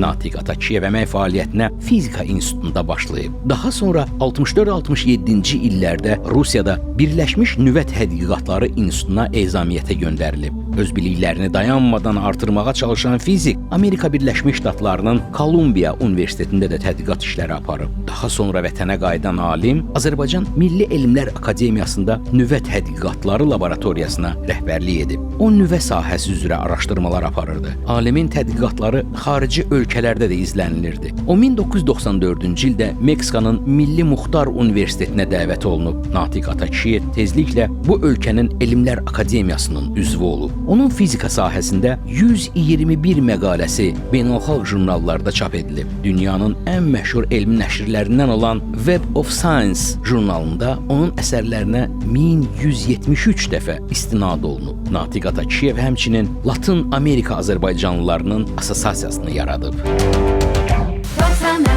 Natiq Atakiyev əmək fəaliyyətinə Fizika İnstitutunda başlayıb. Daha sonra 64-67-ci illərdə Rusiyada Birləşmiş Nüvə Tədqiqatları İnstitutuna ezamiyyətə göndərilib. Öz biliklərini dayanmadan artırmağa çalışan fizik Amerika Birləşmiş Ştatlarının Kolumbiya Universitetində də tədqiqat işləri aparıb. Daha sonra vətənə qayıdan alim Azərbaycan Milli Elmlər Akademiyasında nüvə tədqiqatları laboratoriyasına rəhbərlik edib. O nüvə sahəsi üzrə araşdırmalar aparırdı. Alimin tədqiqatları xarici ölkələrdə də izlənilirdi. O 1994-cü ildə Meksikanın Milli Muxtar Universitetinə dəvət olunub. Natiq Atakişiyev tezliklə bu ölkənin Elmlər Akademiyasının üzvü olub. Onun fizika sahəsində 121 məqaləsi beynəlxalq jurnallarda çap edilib. Dünyanın ən məşhur elmi nəşrlərindən olan Web of Science jurnalında onun əsərlərinə 1173 dəfə istinad olunub. Natiq Atakişiyev həmçinin Latın Amerika Azərbaycanlılarının assosiasiyasını yaradıb. Baksana.